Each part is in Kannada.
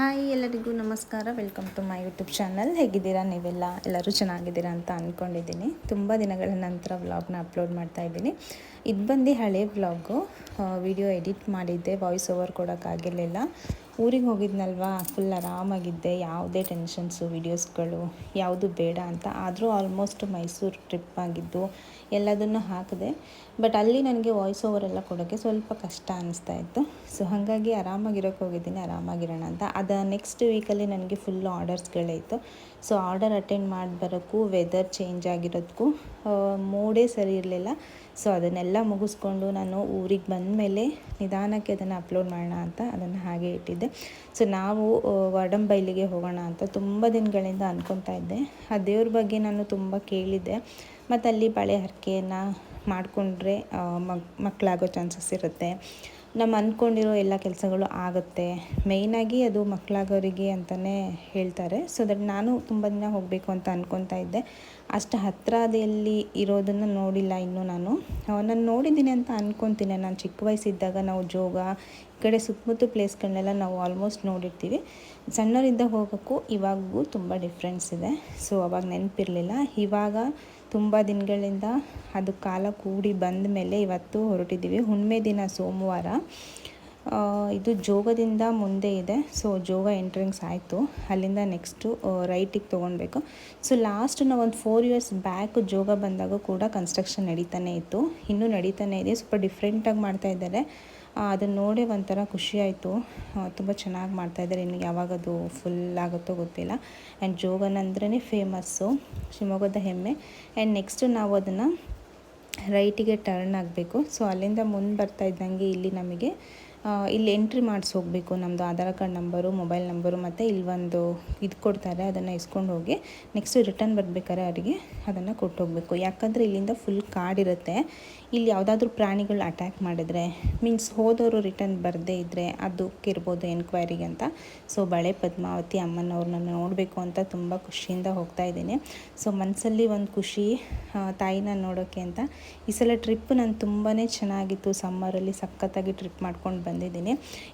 ಹಾಯ್, ಎಲ್ಲರಿಗೂ ನಮಸ್ಕಾರ. Welcome to my YouTube channel ಹೇಗಿದ್ದೀರಾ? ನೀವೆಲ್ಲ? ಎಲ್ಲರೂ ಚೆನ್ನಾಗಿದ್ದೀರಾ ಅಂತ ಅಂದ್ಕೊಂಡಿದ್ದೀನಿ ತುಂಬ ದಿನಗಳ ನಂತರ ವ್ಲಾಗ್ನ ಅಪ್ಲೋಡ್ ಮಾಡ್ತಾ ಇದ್ದೀನಿ. ಇದು ಬಂದು ಹಳೆ ವ್ಲಾಗು ವಿಡಿಯೋ ಎಡಿಟ್ ಮಾಡಿದ್ದೆ. ವಾಯ್ಸ್ ಓವರ್ ಕೊಡೋಕ್ಕಾಗಿರಲಿಲ್ಲ ಊರಿಗೆ ಹೋಗಿದ್ನಲ್ವಾ? ಫುಲ್ ಆರಾಮಾಗಿದ್ದೆ. ಯಾವುದೇ ಟೆನ್ಷನ್ಸು ವೀಡಿಯೋಸ್ಗಳು ಯಾವುದು ಬೇಡ ಅಂತ. ಆದರೂ ಆಲ್ಮೋಸ್ಟ್ ಮೈಸೂರು ಟ್ರಿಪ್ ಆಗಿದ್ದು ಎಲ್ಲದನ್ನು ಹಾಕಿದೆ. ಬಟ್ ಅಲ್ಲಿ ನನಗೆ ವಾಯ್ಸ್ ಓವರ್ ಎಲ್ಲ ಕೊಡೋಕ್ಕೆ ಸ್ವಲ್ಪ ಕಷ್ಟ ಅನಿಸ್ತಾ ಇತ್ತು. ಸೊ ಹಾಗಾಗಿ ಆರಾಮಾಗಿರೋಕ್ಕೆ ಹೋಗಿದ್ದೀನಿ, ಆರಾಮಾಗಿರೋಣ ಅಂತ. ಅದು ನೆಕ್ಸ್ಟ್ ವೀಕಲ್ಲಿ ನನಗೆ ಫುಲ್ ಇತ್ತು. ಸೊ ಆರ್ಡರ್ ಅಟೆಂಡ್ ಮಾಡಿ ಬರೋಕ್ಕೂ ವೆದರ್ ಚೇಂಜ್ ಆಗಿರೋದಕ್ಕೂ ಮೂಡೇ ಸರಿ ಇರಲಿಲ್ಲ. ಸೊ ಅದನ್ನೆಲ್ಲ ಮುಗಿಸ್ಕೊಂಡು ನಾನು ಊರಿಗೆ ಬಂದ ಮೇಲೆ ನಿಧಾನಕ್ಕೆ ಅದನ್ನು ಅಪ್ಲೋಡ್ ಮಾಡೋಣ ಅಂತ ಅದನ್ನು ಹಾಗೆ ಇಟ್ಟಿದ್ದೆ. ಸೊ ನಾವು ವಡಂಬೈಲಿಗೆ ಹೋಗೋಣ ಅಂತ ತುಂಬ ದಿನಗಳಿಂದ ಅಂದ್ಕೊತಾ ಇದ್ದೆ. ಆ ದೇವ್ರ ಬಗ್ಗೆ ನಾನು ತುಂಬ ಕೇಳಿದ್ದೆ. ಮತ್ತು ಅಲ್ಲಿ ಬಳೆ ಹರಕೆಯನ್ನು ಮಾಡಿಕೊಂಡ್ರೆ ಮಕ್ ಮಕ್ಕಳಾಗೋ ಚಾನ್ಸಸ್ ಇರುತ್ತೆ. ನಮ್ಮ ಅಂದ್ಕೊಂಡಿರೋ ಎಲ್ಲ ಕೆಲಸಗಳು ಆಗುತ್ತೆ. ಮೇಯ್ನಾಗಿ ಅದು ಮಕ್ಕಳಾಗೋರಿಗೆ ಅಂತಲೇ ಹೇಳ್ತಾರೆ. ಸೊ ದಟ್ ನಾನು ತುಂಬ ದಿನ ಹೋಗಬೇಕು ಅಂತ ಅಂದ್ಕೊತಾ ಇದ್ದೆ. ಅಷ್ಟು ಹತ್ತಿರದಲ್ಲಿ ಇರೋದನ್ನು ನೋಡಿಲ್ಲ ಇನ್ನೂ ನಾನು. ನಾನು ನೋಡಿದ್ದೀನಿ ಅಂತ ಅಂದ್ಕೊತೀನಿ ನಾನು ಚಿಕ್ಕ ವಯಸ್ಸಿದ್ದಾಗ ನಾವು ಜೋಗ ಕಡೆ ಸುತ್ತಮುತ್ತ ಪ್ಲೇಸ್ಗಳನ್ನೆಲ್ಲ ನಾವು ಆಲ್ಮೋಸ್ಟ್ ನೋಡಿರ್ತೀವಿ. ಸಣ್ಣವರಿಂದ ಹೋಗೋಕ್ಕೂ ಇವಾಗೂ ತುಂಬ ಡಿಫ್ರೆನ್ಸ್ ಇದೆ. ಸೊ, ಅವಾಗ ನೆನಪಿರಲಿಲ್ಲ. ಇವಾಗ ತುಂಬ ದಿನಗಳಿಂದ ಅದು ಕಾಲ ಕೂಡಿ ಬಂದ ಮೇಲೆ ಇವತ್ತು ಹೊರಟಿದ್ದೀವಿ. ಹುಣ್ಮೆ ದಿನ ಸೋಮವಾರ. ಇದು ಜೋಗದಿಂದ ಮುಂದೆ ಇದೆ. ಸೊ, ಜೋಗ ಎಂಟ್ರೆನ್ಸ್ ಆಯಿತು. ಅಲ್ಲಿಂದ ನೆಕ್ಸ್ಟು ರೈಟಿಗೆ ತೊಗೊಳ್ಬೇಕು. ಸೊ, ಲಾಸ್ಟ್ ನಾವು ಒಂದು ಫೋರ್ ಇಯರ್ಸ್ ಬ್ಯಾಕ್ ಜೋಗ ಬಂದಾಗ ಕೂಡ ಕನ್ಸ್ಟ್ರಕ್ಷನ್ ನಡೀತಾನೆ ಇತ್ತು. ಇನ್ನೂ ನಡೀತಾನೆ ಇದೆ. ಸ್ವಲ್ಪ ಡಿಫ್ರೆಂಟಾಗಿ ಮಾಡ್ತಾ ಇದ್ದಾರೆ. ಅದನ್ನು ನೋಡಿ ಒಂಥರ ಖುಷಿ ಆಯಿತು. ತುಂಬ ಚೆನ್ನಾಗಿ ಮಾಡ್ತಾಯಿದ್ದಾರೆ ಇನ್ನು ಯಾವಾಗ ಅದು ಫುಲ್ ಆಗುತ್ತೋ ಗೊತ್ತಿಲ್ಲ. ಆ್ಯಂಡ್ ಜೋಗನ್ ಅಂದ್ರೇ ಫೇಮಸ್ಸು ಶಿವಮೊಗ್ಗದ ಹೆಮ್ಮೆ. ಆ್ಯಂಡ್ ನೆಕ್ಸ್ಟ್ ನಾವು ಅದನ್ನು ರೈಟಿಗೆ ಟರ್ನ್ ಆಗಬೇಕು. ಸೊ ಅಲ್ಲಿಂದ ಮುಂದೆ ಬರ್ತಾ ಇದ್ದಂಗೆ ಇಲ್ಲಿ ನಮಗೆ ಇಲ್ಲಿ ಎಂಟ್ರಿ ಮಾಡಿಸಿ ಹೋಗಬೇಕು. ನಮ್ಮದು Aadhaar card number mobile number ಮತ್ತು ಇಲ್ಲಿ ಒಂದು ಇದು ಕೊಡ್ತಾರೆ, ಅದನ್ನು ಇಸ್ಕೊಂಡು ಹೋಗಿ ನೆಕ್ಸ್ಟ್ ರಿಟರ್ನ್ ಬರಬೇಕಾದ್ರೆ ಅವರಿಗೆ ಅದನ್ನು ಕೊಟ್ಟು ಹೋಗಬೇಕು. ಯಾಕಂದರೆ ಇಲ್ಲಿಂದ ಫುಲ್ ಕಾರ್ಡ್ ಇರುತ್ತೆ. ಇಲ್ಲಿ ಯಾವುದಾದ್ರೂ ಪ್ರಾಣಿಗಳು ಅಟ್ಯಾಕ್ ಮಾಡಿದರೆ ಮೀನ್ಸ್ ಹೋದವರು ರಿಟರ್ನ್ ಬರದೇ ಇದ್ದರೆ ಅದಕ್ಕೆ ಇರ್ಬೋದು ಎನ್ಕ್ವೈರಿಗೆ ಅಂತ. ಸೊ ಬಳೆ ಪದ್ಮಾವತಿ ಅಮ್ಮನವ್ರನ್ನ ನೋಡಬೇಕು ಅಂತ ತುಂಬ ಖುಷಿಯಿಂದ ಹೋಗ್ತಾ ಇದ್ದೀನಿ. ಸೊ ಮನಸ್ಸಲ್ಲಿ ಒಂದು ಖುಷಿ ತಾಯಿನ ನೋಡೋಕ್ಕೆ ಅಂತ. ಈ ಸಲ ಟ್ರಿಪ್ ನಾನು ತುಂಬಾ ಚೆನ್ನಾಗಿತ್ತು. ಸಮ್ಮರಲ್ಲಿ ಸಖತ್ತಾಗಿ ಟ್ರಿಪ್ ಮಾಡ್ಕೊಂಡು ಬಂದಿದ್ದೀನಿ.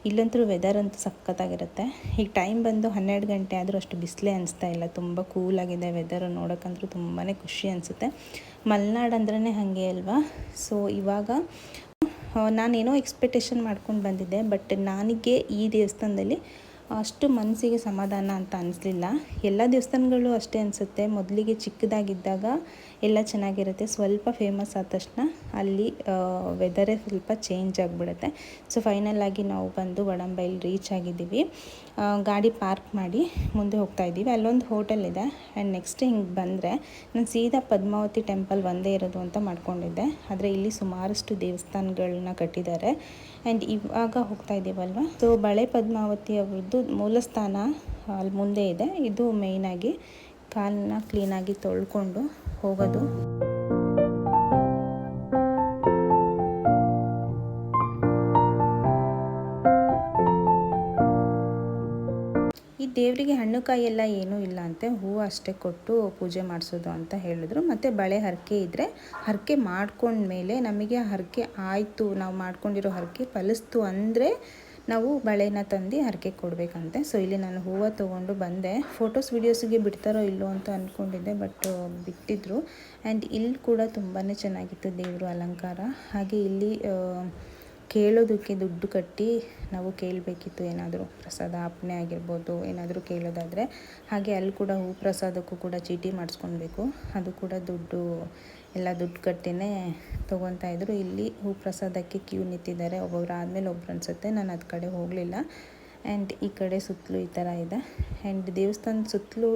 ಇಲ್ಲಂತೂ ವೆದರ್ ಅಂತೂ ಸಖತ್ತಾಗಿರುತ್ತೆ. ಈಗ ಟೈಮ್ ಬಂದು ಹನ್ನೆರಡು ಗಂಟೆ ಆದರೂ ಅಷ್ಟು ಬಿಸಿಲೇ ಅನಿಸ್ತಾ ಇಲ್ಲ. ತುಂಬ ಕೂಲಾಗಿದೆ ವೆದರು ನೋಡೋಕ್ಕಂತೂ ತುಂಬಾ ಖುಷಿ ಅನಿಸುತ್ತೆ. ಮಲೆನಾಡು ಅಂದ್ರೇ ಹಾಗೆ ಅಲ್ವಾ? ಸೊ ಇವಾಗ ನಾನೇನೋ ಎಕ್ಸ್ಪೆಕ್ಟೇಷನ್ ಮಾಡ್ಕೊಂಡು ಬಂದಿದ್ದೆ ಬಟ್ ನನಗೆ ಈ ದೇವಸ್ಥಾನದಲ್ಲಿ ಅಷ್ಟು ಮನಸ್ಸಿಗೆ ಸಮಾಧಾನ ಅಂತ ಅನಿಸ್ಲಿಲ್ಲ. ಎಲ್ಲ ದೇವಸ್ಥಾನಗಳು ಅಷ್ಟೇ ಅನಿಸುತ್ತೆ. ಮೊದಲಿಗೆ ಚಿಕ್ಕದಾಗಿದ್ದಾಗ ಎಲ್ಲ ಚೆನ್ನಾಗಿರುತ್ತೆ. ಸ್ವಲ್ಪ ಫೇಮಸ್ ಆದ ತಕ್ಷಣ ಅಲ್ಲಿ ವೆದರೇ ಸ್ವಲ್ಪ ಚೇಂಜ್ ಆಗಿಬಿಡುತ್ತೆ. ಸೊ ಫೈನಲ್ ನಾವು ಬಂದು ವಡಂಬೈಲ್ ರೀಚ್ ಆಗಿದ್ದೀವಿ. ಗಾಡಿ ಪಾರ್ಕ್ ಮಾಡಿ ಮುಂದೆ ಹೋಗ್ತಾ ಇದ್ದೀವಿ. ಅಲ್ಲೊಂದು ಹೋಟೆಲ್ ಇದೆ. ಆ್ಯಂಡ್ ನೆಕ್ಸ್ಟ್ ಹಿಂಗೆ ಬಂದರೆ ನಾನು ಸೀದಾ ಪದ್ಮಾವತಿ ಟೆಂಪಲ್ ಒಂದೇ ಇರೋದು ಅಂತ ಮಾಡ್ಕೊಂಡಿದ್ದೆ. ಆದರೆ ಇಲ್ಲಿ ಸುಮಾರಷ್ಟು ದೇವಸ್ಥಾನಗಳನ್ನ ಕಟ್ಟಿದ್ದಾರೆ. ಆ್ಯಂಡ್ ಇವಾಗ ಹೋಗ್ತಾ ಇದ್ದೀವಲ್ವ? ಸೊ ಬಳೆ ಪದ್ಮಾವತಿ ಅವ್ರದ್ದು ಮೂಲಸ್ಥಾನ ಅಲ್ಲಿ ಮುಂದೆ ಇದೆ. ಇದು ಮೇಯ್ನಾಗಿ ಕಾಲನ್ನ ಕ್ಲೀನಾಗಿ ತೊಳ್ಕೊಂಡು ಹೋಗೋದು? ಈ ದೇವರಿಗೆ ಹಣ್ಣು ಕಾಯಿ ಎಲ್ಲ ಏನೂ ಇಲ್ಲ ಅಂತೆ. ಹೂವು ಅಷ್ಟೇ ಕೊಟ್ಟು ಪೂಜೆ ಮಾಡಿಸೋದು ಅಂತ ಹೇಳಿದ್ರು. ಮತ್ತು ಬಳೆ ಹರಕೆ ಇದ್ದರೆ ಹರಕೆ ಮಾಡ್ಕೊಂಡ್ಮೇಲೆ ನಮಗೆ ಹರಕೆ ಆಯಿತು. ನಾವು ಮಾಡ್ಕೊಂಡಿರೋ ಹರಕೆ ಫಲಿಸ್ತು ಅಂದರೆ ನಾವು ಬಳೆನ ತಂದು ಹರಕೆ ಕೊಡಬೇಕಂತೆ. ಸೊ ಇಲ್ಲಿ ನಾನು ಹೂವು ತೊಗೊಂಡು ಬಂದೆ. ಫೋಟೋಸ್ ವೀಡಿಯೋಸಿಗೆ ಬಿಡ್ತಾರೋ ಇಲ್ಲೋ ಅಂತ ಅಂದ್ಕೊಂಡಿದ್ದೆ ಬಟ್ ಬಿಟ್ಟಿದ್ರು. ಆ್ಯಂಡ್ ಇಲ್ಲಿ ಕೂಡ ತುಂಬಾ ಚೆನ್ನಾಗಿತ್ತು ದೇವರು ಅಲಂಕಾರ. ಹಾಗೆ ಇಲ್ಲಿ ಕೇಳೋದಕ್ಕೆ ದುಡ್ಡು ಕಟ್ಟಿ ನಾವು ಕೇಳಬೇಕಿತ್ತು. ಏನಾದರೂ ಪ್ರಸಾದ ಅಪ್ಪಣೆ ಆಗಿರ್ಬೋದು, ಏನಾದರೂ ಕೇಳೋದಾದರೆ ಹಾಗೆ ಅಲ್ಲಿ ಕೂಡ ಹೂ ಪ್ರಸಾದಕ್ಕೂ ಕೂಡ ಚೀಟಿ ಮಾಡಿಸ್ಕೊಳ್ಬೇಕು ಅದು ಕೂಡ ದುಡ್ಡು, ಎಲ್ಲ ದುಡ್ಡು ಕಟ್ಟಿನೇ ತೊಗೊತಾ ಇದ್ರು. ಇಲ್ಲಿ ಹೂ ಪ್ರಸಾದಕ್ಕೆ ಕ್ಯೂ ನಿಂತಿದ್ದಾರೆ. ಒಬ್ಬೊಬ್ರು ಆದಮೇಲೆ ಒಬ್ರು ಅನಿಸುತ್ತೆ, ನಾನು ಅದು ಕಡೆ ಹೋಗಲಿಲ್ಲ. ಆ್ಯಂಡ್ ಈ ಕಡೆ ಸುತ್ತಲೂ ಈ ಥರ ಇದೆ. ಆ್ಯಂಡ್ ದೇವಸ್ಥಾನದ ಸುತ್ತಲೂ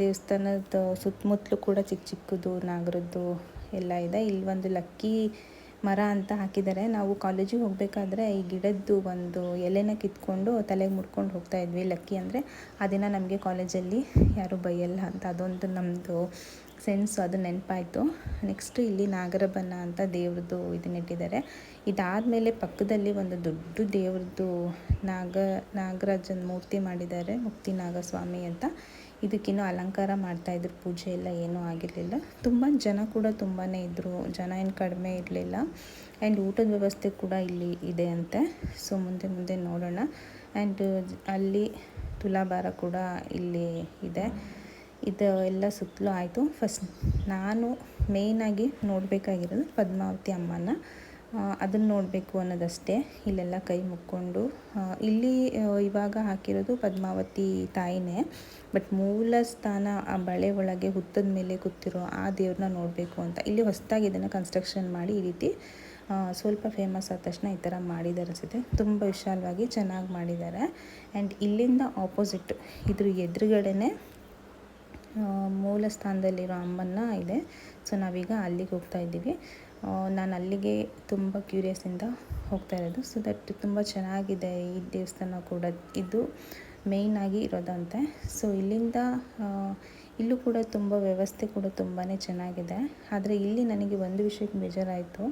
ದೇವಸ್ಥಾನದ ಸುತ್ತಮುತ್ತಲೂ ಕೂಡ ಚಿಕ್ಕ ಚಿಕ್ಕದು ನಾಗರದ್ದು ಎಲ್ಲ ಇದೆ. ಇಲ್ಲಿ ಒಂದು ಲಕ್ಕಿ ಮರ ಅಂತ ಹಾಕಿದ್ದಾರೆ. ನಾವು ಕಾಲೇಜಿಗೆ ಹೋಗಬೇಕಾದ್ರೆ ಈ ಗಿಡದ್ದು ಒಂದು ಎಲೆನ ಕಿತ್ಕೊಂಡು ತಲೆಗೆ ಮುಡ್ಕೊಂಡು ಹೋಗ್ತಾ ಇದ್ವಿ. ಲಕ್ಕಿ ಅಂದರೆ ಆ ದಿನ ನಮಗೆ ಕಾಲೇಜಲ್ಲಿ ಯಾರೂ ಬೈಯಲ್ಲ ಅಂತ ಅದೊಂದು ನಮ್ಮದು ಸೆನ್ಸ್ ಅದು ನೆನಪಾಯಿತು. ನೆಕ್ಸ್ಟ್ ಇಲ್ಲಿ ನಾಗರಬನ್ನ ಅಂತ ದೇವ್ರದ್ದು ಇದನ್ನಿಟ್ಟಿದ್ದಾರೆ ಇದಾದಮೇಲೆ ಪಕ್ಕದಲ್ಲಿ ಒಂದು ದೊಡ್ಡ ದೇವ್ರದ್ದು ನಾಗ ನಾಗರಾಜನ ಮೂರ್ತಿ ಮಾಡಿದ್ದಾರೆ. ಮುಕ್ತಿ ನಾಗಸ್ವಾಮಿ ಅಂತ. ಇದಕ್ಕಿನ್ನೂ ಅಲಂಕಾರ ಮಾಡ್ತಾಯಿದ್ರು ಪೂಜೆ ಎಲ್ಲ ಏನೂ ಆಗಿರಲಿಲ್ಲ. ತುಂಬ ಜನ ಕೂಡ ತುಂಬಾ ಇದ್ದರು ಜನ ಏನು ಕಡಿಮೆ ಇರಲಿಲ್ಲ. ಆ್ಯಂಡ್ ಊಟದ ವ್ಯವಸ್ಥೆ ಕೂಡ ಇಲ್ಲಿ ಇದೆ ಅಂತೆ. ಸೊ ಮುಂದೆ ಮುಂದೆ ನೋಡೋಣ. ಆ್ಯಂಡ್ ಅಲ್ಲಿ ತುಲಾಭಾರ ಕೂಡ ಇಲ್ಲಿ ಇದೆ. ಇದು ಎಲ್ಲ ಸುತ್ತಲೂ ಆಯಿತು. ಫಸ್ಟ್ ನಾನು ಮೇಯ್ನಾಗಿ ನೋಡಬೇಕಾಗಿರೋದು ಪದ್ಮಾವತಿ ಅಮ್ಮನ ಅದನ್ನು ನೋಡಬೇಕು ಅನ್ನೋದಷ್ಟೇ. ಇಲ್ಲೆಲ್ಲ ಕೈ ಮುಕ್ಕೊಂಡು. ಇಲ್ಲಿ ಇವಾಗ ಹಾಕಿರೋದು ಪದ್ಮಾವತಿ ತಾಯಿನೇ. ಬಟ್ ಮೂಲ ಸ್ಥಾನ ಆ ಬಳೆ ಒಳಗೆ ಹುತ್ತದ ಮೇಲೆ ಕೂತಿರೋ ಆ ದೇವ್ರನ್ನ ನೋಡಬೇಕು ಅಂತ. ಇಲ್ಲಿ ಹೊಸದಾಗಿ ಇದನ್ನು ಕನ್ಸ್ಟ್ರಕ್ಷನ್ ಮಾಡಿ ಈ ರೀತಿ ಸ್ವಲ್ಪ ಫೇಮಸ್ ಆದ ತಕ್ಷಣ ಈ ಥರ ಮಾಡಿದ್ದಾರೆ ಅನಿಸುತ್ತೆ. ತುಂಬ ವಿಶಾಲವಾಗಿ ಚೆನ್ನಾಗಿ ಮಾಡಿದ್ದಾರೆ. ಆ್ಯಂಡ್ ಇಲ್ಲಿಂದ ಆಪೋಸಿಟ್ ಇದ್ರ ಎದುರುಗಡೆನೇ ಮೂಲ ಸ್ಥಾನದಲ್ಲಿರೋ ಅಮ್ಮನ್ನ ಇದೆ. ಸೊ ನಾವೀಗ ಅಲ್ಲಿಗೆ ಹೋಗ್ತಾ ಇದ್ದೀವಿ. ನಾನು ಅಲ್ಲಿಗೆ ತುಂಬ ಕ್ಯೂರಿಯಸ್ಸಿಂದ ಹೋಗ್ತಾ ಇರೋದು. ಸೊ ದಟ್ ತುಂಬ ಚೆನ್ನಾಗಿದೆ ಈ ದೇವಸ್ಥಾನ ಕೂಡ. ಇದು ಮೇಯ್ನಾಗಿ ಇರೋದಂತೆ. ಸೊ ಇಲ್ಲಿಂದ ಇಲ್ಲೂ ಕೂಡ ತುಂಬ ವ್ಯವಸ್ಥೆ ಕೂಡ ತುಂಬಾ ಚೆನ್ನಾಗಿದೆ. ಆದರೆ ಇಲ್ಲಿ ನನಗೆ ಒಂದು ವಿಷಯಕ್ಕೆ ಬೇಜಾರಾಯಿತು.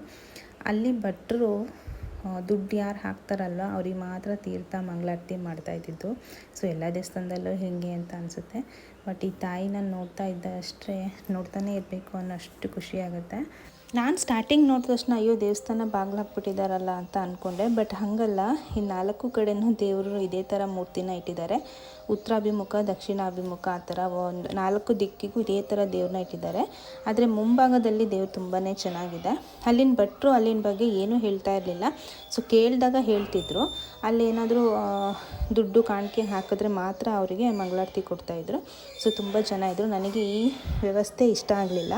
ಅಲ್ಲಿ ಭಟ್ರು ದುಡ್ಡು ಯಾರು ಹಾಕ್ತಾರಲ್ಲ ಅವ್ರಿಗೆ ಮಾತ್ರ ತೀರ್ಥ, ಮಂಗಳಾರತಿ ಮಾಡ್ತಾ ಇದ್ದಿದ್ದು. ಸೊ ಎಲ್ಲ ದೇವಸ್ಥಾನದಲ್ಲೂ ಹೇಗೆ ಅಂತ ಅನಿಸುತ್ತೆ. ಬಟ್ ಈ ತಾಯಿನ ನೋಡ್ತಾ ಇದ್ದಷ್ಟೇ ನೋಡ್ತಾನೆ ಇರಬೇಕು ಅನ್ನೋಷ್ಟು ಖುಷಿಯಾಗುತ್ತೆ ನಾನು ಸ್ಟಾರ್ಟಿಂಗ್ ನೋಡಿದ ತಕ್ಷಣ, ಅಯ್ಯೋ, ದೇವಸ್ಥಾನ ಬಾಗಿಲು ಅಂತ ಅಂದ್ಕೊಂಡೆ ಬಟ್ ಹಾಗಲ್ಲ. ಈ ನಾಲ್ಕು ಕಡೆನೂ ದೇವರು ಇದೇ ಥರ ಮೂರ್ತಿನ ಇಟ್ಟಿದ್ದಾರೆ. ಉತ್ತರಾಭಿಮುಖ, ದಕ್ಷಿಣಾಭಿಮುಖ ಆ ಥರ ಒಂದು ನಾಲ್ಕು ದಿಕ್ಕಿಗೂ ಇದೇ ಥರ ದೇವ್ರನ್ನ ಇಟ್ಟಿದ್ದಾರೆ. ಆದರೆ ಮುಂಭಾಗದಲ್ಲಿ ದೇವ್ರು ತುಂಬಾ ಚೆನ್ನಾಗಿದೆ. ಅಲ್ಲಿನ ಭಟ್ರು ಅಲ್ಲಿನ ಬಗ್ಗೆ ಏನೂ ಹೇಳ್ತಾ ಇರಲಿಲ್ಲ. ಸೊ ಕೇಳಿದಾಗ ಹೇಳ್ತಿದ್ರು. ಅಲ್ಲೇನಾದರೂ ದುಡ್ಡು ಕಾಣಿಕೆ ಹಾಕಿದ್ರೆ ಮಾತ್ರ ಅವರಿಗೆ ಮಂಗಳಾರತಿ ಕೊಡ್ತಾಯಿದ್ರು ಸೊ ತುಂಬ ಜನ ಇದ್ದರು ನನಗೆ ಈ ವ್ಯವಸ್ಥೆ ಇಷ್ಟ ಆಗಲಿಲ್ಲ.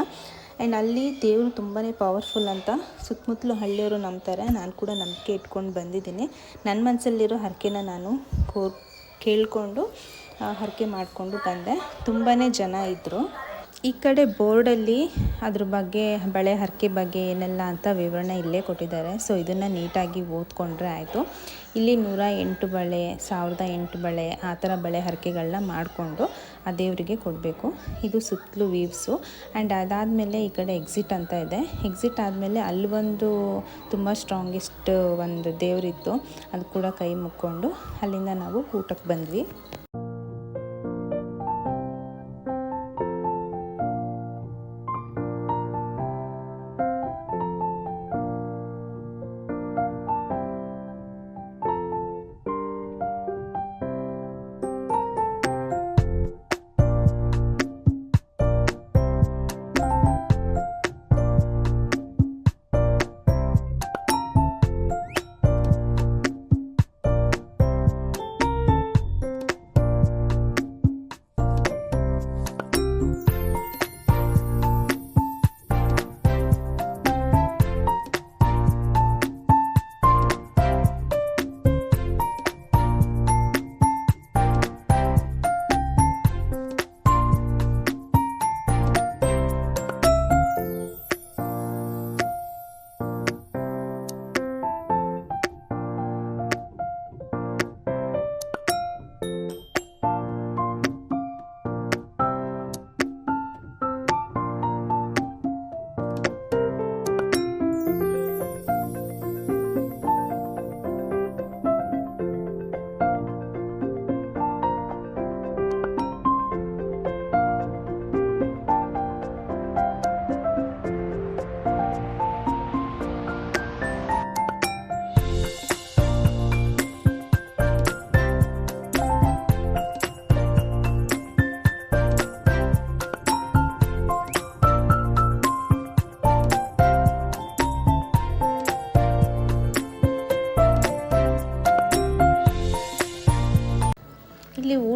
ಆ್ಯಂಡ್ ಅಲ್ಲಿ ದೇವರು ತುಂಬಾ ಪವರ್ಫುಲ್ ಅಂತ ಸುತ್ತಮುತ್ತಲು ಹಳ್ಳಿಯವರು ನಂಬ್ತಾರೆ. ನಾನು ಕೂಡ ನಂಬಿಕೆ ಇಟ್ಕೊಂಡು ಬಂದಿದ್ದೀನಿ. ನನ್ನ ಮನಸ್ಸಲ್ಲಿರೋ ಹರಕೆನ ನಾನು ಕೋ, ಕೇಳಿಕೊಂಡು ಹರಕೆ ಮಾಡಿಕೊಂಡು ಬಂದೆ. ತುಂಬಾ ಜನ ಇದ್ದರು ಈ ಕಡೆ ಬೋರ್ಡಲ್ಲಿ ಅದ್ರ ಬಗ್ಗೆ, ಬಳೆ ಹರಕೆ ಬಗ್ಗೆ ಏನೆಲ್ಲ ಅಂತ ವಿವರಣೆ ಇಲ್ಲೇ ಕೊಟ್ಟಿದ್ದಾರೆ. ಸೊ ಇದನ್ನು ನೀಟಾಗಿ ಓದ್ಕೊಂಡ್ರೆ ಆಯಿತು. ಇಲ್ಲಿ ನೂರ ಎಂಟು ಬಳೆ, ಸಾವಿರದ ಎಂಟು ಬಳೆ ಆ ಥರ ಬಳೆ ಹರಕೆಗಳನ್ನ ಮಾಡಿಕೊಂಡು ಆ ದೇವರಿಗೆ ಕೊಡಬೇಕು. ಇದು ಸುತ್ತಲೂ ವೀವ್ಸು ಆ್ಯಂಡ್ ಅದಾದಮೇಲೆ ಈ ಕಡೆ ಎಕ್ಸಿಟ್ ಅಂತ ಇದೆ. ಎಕ್ಸಿಟ್ ಆದಮೇಲೆ ಅಲ್ಲಿ ಒಂದು ತುಂಬ ಸ್ಟ್ರಾಂಗೆಸ್ಟ್ ಒಂದು ದೇವರಿತ್ತು. ಅದು ಕೂಡ ಕೈ ಮುಕ್ಕೊಂಡು ಅಲ್ಲಿಂದ ನಾವು ಊಟಕ್ಕೆ ಬಂದ್ವಿ.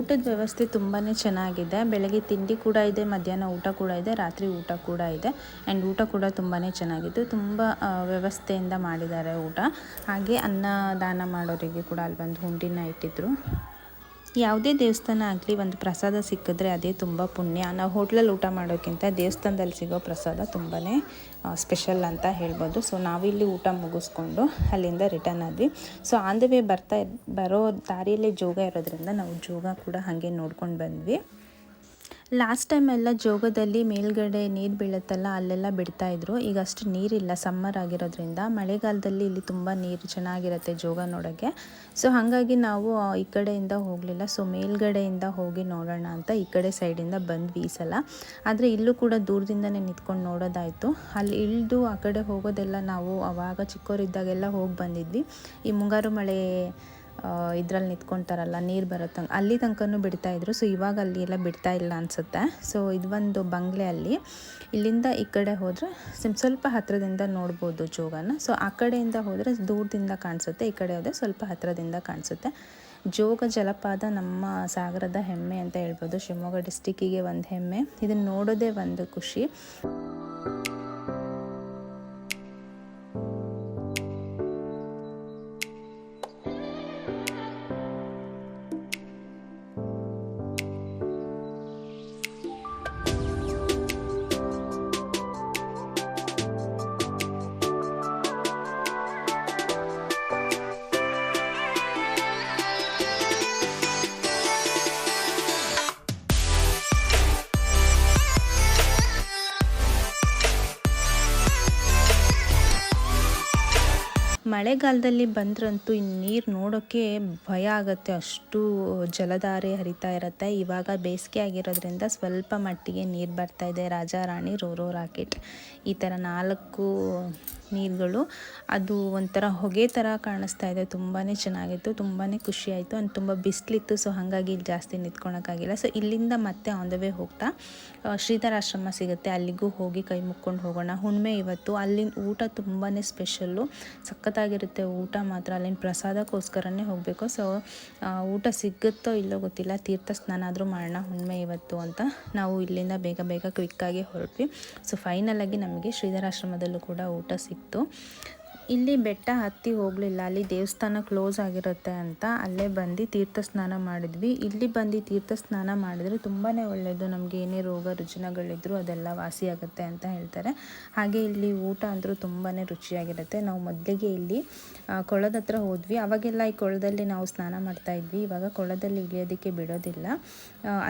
ಊಟದ ವ್ಯವಸ್ಥೆ ತುಂಬಾ ಚೆನ್ನಾಗಿದೆ. ಬೆಳಗ್ಗೆ ತಿಂಡಿ ಕೂಡ ಇದೆ, ಮಧ್ಯಾಹ್ನ ಊಟ ಕೂಡ ಇದೆ, ರಾತ್ರಿ ಊಟ ಕೂಡ ಇದೆ. ಆ್ಯಂಡ್ ಊಟ ಕೂಡ ತುಂಬಾ ಚೆನ್ನಾಗಿತ್ತು. ತುಂಬ ವ್ಯವಸ್ಥೆಯಿಂದ ಮಾಡಿದ್ದಾರೆ ಊಟ. ಹಾಗೆ ಅನ್ನದಾನ ಮಾಡೋರಿಗೆ ಕೂಡ ಅಲ್ಲಿ ಬಂದು ಹುಂಡಿನ ಇಟ್ಟಿದ್ರು. ಯಾವುದೇ ದೇವಸ್ಥಾನ ಆಗಲಿ, ಒಂದು ಪ್ರಸಾದ ಸಿಕ್ಕಿದ್ರೆ ಅದೇ ತುಂಬ ಪುಣ್ಯ. ನಾವು ಹೋಟ್ಲಲ್ಲಿ ಊಟ ಮಾಡೋಕ್ಕಿಂತ ದೇವಸ್ಥಾನದಲ್ಲಿ ಸಿಗೋ ಪ್ರಸಾದ ತುಂಬಾ ಸ್ಪೆಷಲ್ ಅಂತ ಹೇಳ್ಬೋದು. ಸೊ ನಾವಿಲ್ಲಿ ಊಟ ಮುಗಿಸ್ಕೊಂಡು ಅಲ್ಲಿಂದ ರಿಟರ್ನ್ ಆದ್ವಿ. ಸೊ ಆನ್ ದ ವೇ ಬರ್ತಾ, ಬರೋ ದಾರಿಯಲ್ಲೇ ಜೋಗ ಇರೋದ್ರಿಂದ ನಾವು ಜೋಗ ಕೂಡ ಹಾಗೆ ನೋಡ್ಕೊಂಡು ಬಂದ್ವಿ. ಲಾಸ್ಟ್ ಟೈಮ್ ಎಲ್ಲ ಜೋಗದಲ್ಲಿ ಮೇಲ್ಗಡೆ ನೀರು ಬೀಳುತ್ತಲ್ಲ, ಅಲ್ಲೆಲ್ಲ ಬಿಡ್ತಾ ಇದ್ರು. ಈಗ ಅಷ್ಟು ನೀರಿಲ್ಲ ಸಮ್ಮರ್ ಆಗಿರೋದ್ರಿಂದ. ಮಳೆಗಾಲದಲ್ಲಿ ಇಲ್ಲಿ ತುಂಬ ನೀರು ಚೆನ್ನಾಗಿರುತ್ತೆ ಜೋಗ ನೋಡೋಕ್ಕೆ ಸೊ ಹಾಗಾಗಿ ನಾವು ಈ ಕಡೆಯಿಂದ ಹೋಗಲಿಲ್ಲ. ಸೊ ಮೇಲ್ಗಡೆಯಿಂದ ಹೋಗಿ ನೋಡೋಣ ಅಂತ ಈ ಕಡೆ ಸೈಡಿಂದ ಬಂದ್ವಿ ಈ ಸಲ ಆದರೆ ಇಲ್ಲೂ ಕೂಡ ದೂರದಿಂದನೇ ನಿಂತ್ಕೊಂಡು ನೋಡೋದಾಯಿತು. ಅಲ್ಲಿ ಇಳಿದು ಆ ಕಡೆ ಹೋಗೋದೆಲ್ಲ ನಾವು ಆವಾಗ ಚಿಕ್ಕವರಿದ್ದಾಗೆಲ್ಲ ಹೋಗಿ ಬಂದಿದ್ವಿ. ಈ ಮುಂಗಾರು ಮಳೆ ಇದ್ರಲ್ಲಿ ನಿಂತ್ಕೊಂತಾರಲ್ಲ, ನೀರು ಬರೋ ತನಕ. ಅಲ್ಲಿ ತನಕನೂ ಬಿಡ್ತಾಯಿದ್ರು ಸೊ ಇವಾಗ ಅಲ್ಲಿ ಎಲ್ಲ ಬಿಡ್ತಾ ಇಲ್ಲ ಅನಿಸುತ್ತೆ. ಸೊ ಇದು ಒಂದು ಬಂಗ್ಲೆ ಅಲ್ಲಿ. ಇಲ್ಲಿಂದ ಈ ಕಡೆ ಹೋದರೆ ಸ್ವಲ್ಪ ಹತ್ತಿರದಿಂದ ನೋಡ್ಬೋದು ಜೋಗನ. ಸೊ ಆ ಕಡೆಯಿಂದ ಹೋದರೆ ದೂರದಿಂದ ಕಾಣಿಸುತ್ತೆ. ಈ ಕಡೆ ಹೋದರೆ ಸ್ವಲ್ಪ ಹತ್ತಿರದಿಂದ ಕಾಣಿಸುತ್ತೆ. ಜೋಗ ಜಲಪಾತ ನಮ್ಮ ಸಾಗರದ ಹೆಮ್ಮೆ ಅಂತ ಹೇಳ್ಬೋದು. ಶಿವಮೊಗ್ಗ ಡಿಸ್ಟಿಕ್ಕಿಗೆ ಒಂದು ಹೆಮ್ಮೆ. ಇದನ್ನು ನೋಡೋದೇ ಒಂದು ಖುಷಿ. ಮಳೆಗಾಲದಲ್ಲಿ ಬಂದ್ರಂತೂ ಈ ನೀರು ನೋಡೋಕ್ಕೆ ಭಯ ಆಗುತ್ತೆ. ಅಷ್ಟು ಜಲಧಾರೆ ಹರಿತಾ ಇರುತ್ತೆ. ಇವಾಗ ಬೇಸಿಗೆ ಆಗಿರೋದ್ರಿಂದ ಸ್ವಲ್ಪ ಮಟ್ಟಿಗೆ ನೀರು ಬರ್ತಾ ಇದೆ. Raja Rani roarer rocket. ಈ ಥರ ನಾಲ್ಕು ನೀರುಗಳು. ಅದು ಒಂಥರ ಹೊಗೆ ಥರ ಕಾಣಿಸ್ತಾ ಇದೆ. ತುಂಬಾ ಚೆನ್ನಾಗಿತ್ತು. ತುಂಬಾ ಖುಷಿಯಾಯಿತು. ಆ್ಯಂಡ್ ತುಂಬ ಬಿಸಿಲಿತ್ತು. ಸೊ, ಹಾಗಾಗಿ ಇಲ್ಲಿ ಜಾಸ್ತಿ ನಿಂತ್ಕೊಳಕ್ಕಾಗಿಲ್ಲ. ಸೊ, ಇಲ್ಲಿಂದ ಮತ್ತೆ ಆನ್ ದ ವೇ ಹೋಗ್ತಾ ಶ್ರೀಧರಾಶ್ರಮ ಸಿಗುತ್ತೆ. ಅಲ್ಲಿಗೂ ಹೋಗಿ ಕೈ ಮುಕ್ಕೊಂಡು ಹೋಗೋಣ. ಹುಣ್ಮೆ ಇವತ್ತು. ಅಲ್ಲಿನ ಊಟ ತುಂಬಾ ಸ್ಪೆಷಲ್ಲು. ಸಖತ್ತಾಗಿರುತ್ತೆ ಊಟ ಮಾತ್ರ. ಅಲ್ಲಿನ ಪ್ರಸಾದಕ್ಕೋಸ್ಕರನೇ ಹೋಗಬೇಕು. ಸೊ ಊಟ ಸಿಗುತ್ತೋ ಇಲ್ಲೋ ಗೊತ್ತಿಲ್ಲ. ತೀರ್ಥ ಸ್ನಾನ ಆದರೂ ಮಾಡೋಣ ಹುಣ್ಮೆ ಇವತ್ತು ಅಂತ ನಾವು ಇಲ್ಲಿಂದ ಬೇಗ ಬೇಗ ಕ್ವಿಕ್ಕಾಗಿ ಹೊರಟ್ವಿ. ಸೊ ಫೈನಲಾಗಿ ನಮಗೆ ಶ್ರೀಧರಾಶ್ರಮದಲ್ಲೂ ಕೂಡ ಊಟ ಸಿಕ್ತು. ಇಲ್ಲಿ ಬೆಟ್ಟ ಹತ್ತಿ ಹೋಗಲಿಲ್ಲ. ಅಲ್ಲಿ ದೇವಸ್ಥಾನ ಕ್ಲೋಸ್ ಆಗಿರುತ್ತೆ ಅಂತ ಅಲ್ಲೇ ಬಂದು ತೀರ್ಥ ಸ್ನಾನ ಮಾಡಿದ್ವಿ. ಇಲ್ಲಿ ಬಂದು ತೀರ್ಥ ಸ್ನಾನ ಮಾಡಿದರೆ ತುಂಬಾ ಒಳ್ಳೆಯದು ನಮಗೆ ಏನೇ ರೋಗ ರುಜಿನಗಳಿದ್ರು ಅದೆಲ್ಲ ವಾಸಿಯಾಗುತ್ತೆ ಅಂತ ಹೇಳ್ತಾರೆ. ಹಾಗೆ ಇಲ್ಲಿ ಊಟ ಅಂದರೂ ತುಂಬಾ ರುಚಿಯಾಗಿರುತ್ತೆ. ನಾವು ಮೊದಲಿಗೆ ಇಲ್ಲಿ ಕೊಳದ ಹತ್ರ ಹೋದ್ವಿ. ಅವಾಗೆಲ್ಲ ಈ ಕೊಳದಲ್ಲಿ ನಾವು ಸ್ನಾನ ಮಾಡ್ತಾ ಇದ್ವಿ. ಇವಾಗ ಕೊಳದಲ್ಲಿ ಇಳಿಯೋದಕ್ಕೆ ಬಿಡೋದಿಲ್ಲ.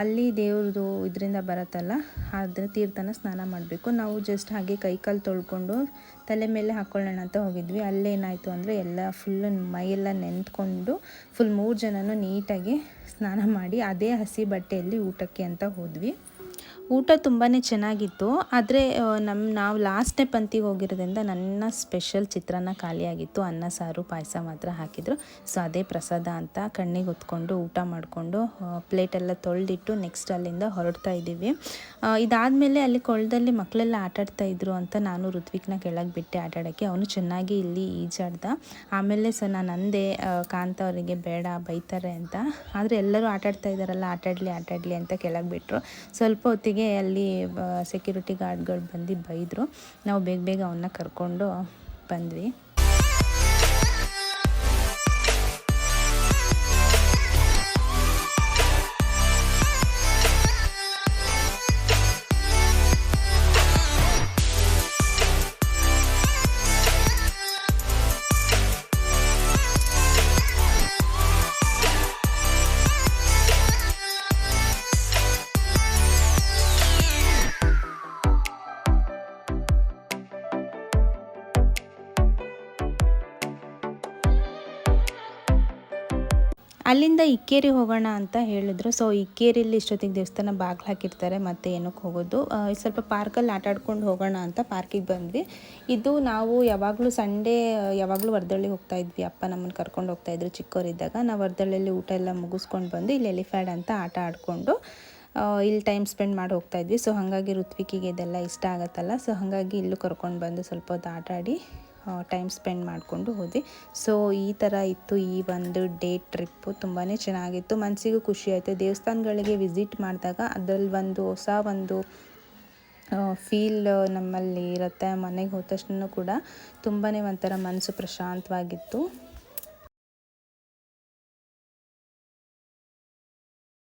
ಅಲ್ಲಿ ದೇವ್ರದ್ದು ಇದರಿಂದ ಬರುತ್ತಲ್ಲ, ಆದರೆ ತೀರ್ಥನ ಸ್ನಾನ ಮಾಡಬೇಕು. ನಾವು ಜಸ್ಟ್ ಹಾಗೆ ಕೈಕಾಲು ತೊಳ್ಕೊಂಡು ತಲೆ ಮೇಲೆ ಹಾಕ್ಕೊಳ್ಳೋಣ ಅಂತ ಹೋಗಿದ್ವಿ. ಅಲ್ಲೇನಾಯಿತು ಅಂದರೆ ಎಲ್ಲ ಫುಲ್ಲು ಮೈಯೆಲ್ಲ ನೆಂತ್ಕೊಂಡು ಫುಲ್ ಮೂರು ಜನನೂ ನೀಟಾಗಿ ಸ್ನಾನ ಮಾಡಿ, ಅದೇ ಹಸಿ ಬಟ್ಟೆಯಲ್ಲಿ ಊಟಕ್ಕೆ ಅಂತ ಹೋದ್ವಿ. ಊಟ ತುಂಬಾ ಚೆನ್ನಾಗಿತ್ತು, ಆದರೆ ನಮ್ಮ ನಾವು ಲಾಸ್ಟ್ನೇ ಪಂತಿಗೆ ಹೋಗಿರೋದ್ರಿಂದ ನನ್ನ ಸ್ಪೆಷಲ್ ಚಿತ್ರಾನ್ನ ಖಾಲಿಯಾಗಿತ್ತು. ಅನ್ನ, ಸಾರು, ಪಾಯಸ ಮಾತ್ರ ಹಾಕಿದರು. ಸೊ, ಅದೇ ಪ್ರಸಾದ ಅಂತ ಕಣ್ಣಿಗೆ ಹೊತ್ಕೊಂಡು ಊಟ ಮಾಡಿಕೊಂಡು ಪ್ಲೇಟೆಲ್ಲ ತೊಳೆದಿಟ್ಟು ನೆಕ್ಸ್ಟ್ ಅಲ್ಲಿಂದ ಹೊರಡ್ತಾ ಇದ್ದೀವಿ. ಇದಾದಮೇಲೆ ಅಲ್ಲಿ ಕೊಳದಲ್ಲಿ ಮಕ್ಕಳೆಲ್ಲ ಆಟಾಡ್ತಾ ಇದ್ರು ಅಂತ ನಾನು ಋತ್ವಿಕ್ನ ಕೆಳಗೆ ಬಿಟ್ಟೆ ಆಟಾಡೋಕ್ಕೆ. ಅವನು ಚೆನ್ನಾಗಿ ಇಲ್ಲಿ ಈಜಾಡ್ದ. ಆಮೇಲೆ ಸೊ, ನಾನು ಅಂದೆ ಕಾಂತ ಅವರಿಗೆ ಬೇಡ, ಬೈತಾರೆ ಅಂತ. ಆದರೆ ಎಲ್ಲರೂ ಆಟಾಡ್ತಾ ಇದ್ದಾರಲ್ಲ, ಆಟಾಡಲಿ ಆಟಾಡಲಿ ಅಂತ ಕೆಳಗೆ ಬಿಟ್ಟರು ಸ್ವಲ್ಪ ಹೊತ್ತಿಗೆ ಅಲ್ಲಿ ಸೆಕ್ಯೂರಿಟಿ ಗಾರ್ಡ್ಗಳು ಬಂದು ಬೈದರು. ನಾವು ಬೇಗ ಬೇಗ ಅವನ್ನ ಕರ್ಕೊಂಡು ಬಂದ್ವಿ. ಅಲ್ಲಿಂದ ಇಕ್ಕೇರಿ ಹೋಗೋಣ ಅಂತ ಹೇಳಿದ್ರು. ಸೊ ಇಕ್ಕೇರಿಯಲ್ಲಿ ಇಷ್ಟೊತ್ತಿಗೆ ದೇವಸ್ಥಾನ ಬಾಗಿಲು ಹಾಕಿರ್ತಾರೆ, ಮತ್ತೆ ಏನಕ್ಕೆ ಹೋಗೋದು? ಸ್ವಲ್ಪ ಪಾರ್ಕಲ್ಲಿ ಆಟ ಆಡ್ಕೊಂಡು ಹೋಗೋಣ ಅಂತ ಪಾರ್ಕಿಗೆ ಬಂದ್ವಿ. ಇದು ನಾವು ಯಾವಾಗಲೂ ಸಂಡೇ, ಯಾವಾಗಲೂ ವರ್ದಳ್ಳಿ ಹೋಗ್ತಾ ಇದ್ವಿ. ಅಪ್ಪ ನಮ್ಮನ್ನು ಕರ್ಕೊಂಡು ಹೋಗ್ತಾ ಇದ್ರು ಚಿಕ್ಕವರಿದ್ದಾಗ. ನಾವು ವರ್ದಳ್ಳಿಯಲ್ಲಿ ಊಟ ಎಲ್ಲ ಮುಗಿಸ್ಕೊಂಡು ಬಂದು ಇಲ್ಲಿ ಎಲಿಫ್ಯಾಡ್ ಅಂತ ಆಟ ಆಡಿಕೊಂಡು ಇಲ್ಲಿ ಟೈಮ್ ಸ್ಪೆಂಡ್ ಮಾಡಿ ಹೋಗ್ತಾ ಇದ್ವಿ. ಸೊ ಹಾಗಾಗಿ ಋತ್ವಿಕಿಗೆ ಇದೆಲ್ಲ ಇಷ್ಟ ಆಗುತ್ತಲ್ಲ. ಸೊ ಹಾಗಾಗಿ ಇಲ್ಲೂ ಕರ್ಕೊಂಡು ಬಂದು ಸ್ವಲ್ಪ ಹೊತ್ತು ಆಟ ಆಡಿ ಟೈಮ್ ಸ್ಪೆಂಡ್ ಮಾಡಿಕೊಂಡು ಹೋದ್ವಿ ಸೊ ಈ ಥರ ಇತ್ತು ಈ ಒಂದು ಡೇ ಟ್ರಿಪ್ಪು ತುಂಬಾ ಚೆನ್ನಾಗಿತ್ತು. ಮನಸ್ಸಿಗೂ ಖುಷಿ ಆಯಿತು. ದೇವಸ್ಥಾನಗಳಿಗೆ ವಿಸಿಟ್ ಮಾಡಿದಾಗ ಅದರಲ್ಲಿ ಒಂದು ಹೊಸ ಒಂದು ಫೀಲ್ ನಮ್ಮಲ್ಲಿ ಇರುತ್ತೆ. ಮನೆಗೆ ಹೋದ ತಕ್ಷಣ ಕೂಡ ತುಂಬಾ ಒಂಥರ ಮನಸ್ಸು ಪ್ರಶಾಂತವಾಗಿತ್ತು.